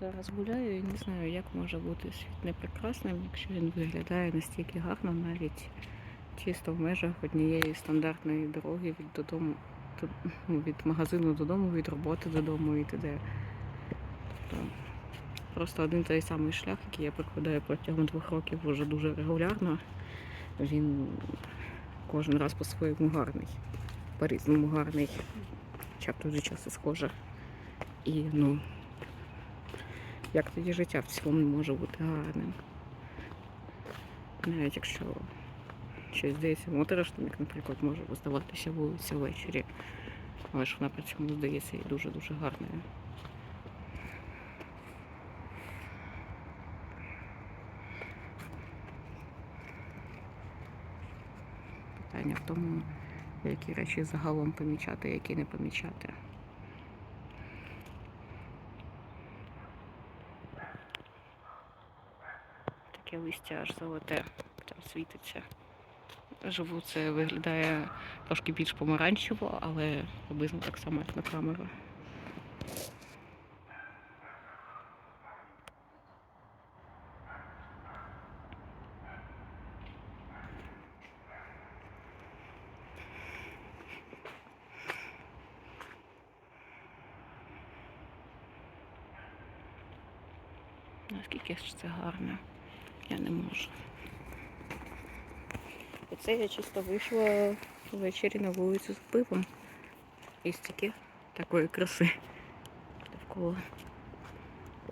Зараз гуляю і не знаю, як може бути світ непрекрасним, якщо він виглядає настільки гарно, навіть чисто в межах однієї стандартної дороги від додому, ну, від магазину додому, від роботи додому і т.д. Тобто просто один той самий шлях, який я прокладаю протягом двох років вже дуже регулярно. Він кожен раз по-своєму гарний, по-різному гарний, хоча б дуже часто схоже. І ну, як тоді життя в цілому може бути гарним. Навіть якщо щось здається моторошним, як, наприклад, може здаватися вулиця ввечері, але ж вона при цьому здається і дуже-дуже гарною. Питання в тому, які речі загалом помічати, які не помічати. Таке листя аж золоте, там світиться. Живу це виглядає трошки більш помаранчево, але приблизно так само, як на камеру. Наскільки ж це гарно, я не можу. Оце я чисто вийшла ввечері на вулицю з пивом. І стільки такої краси довкола.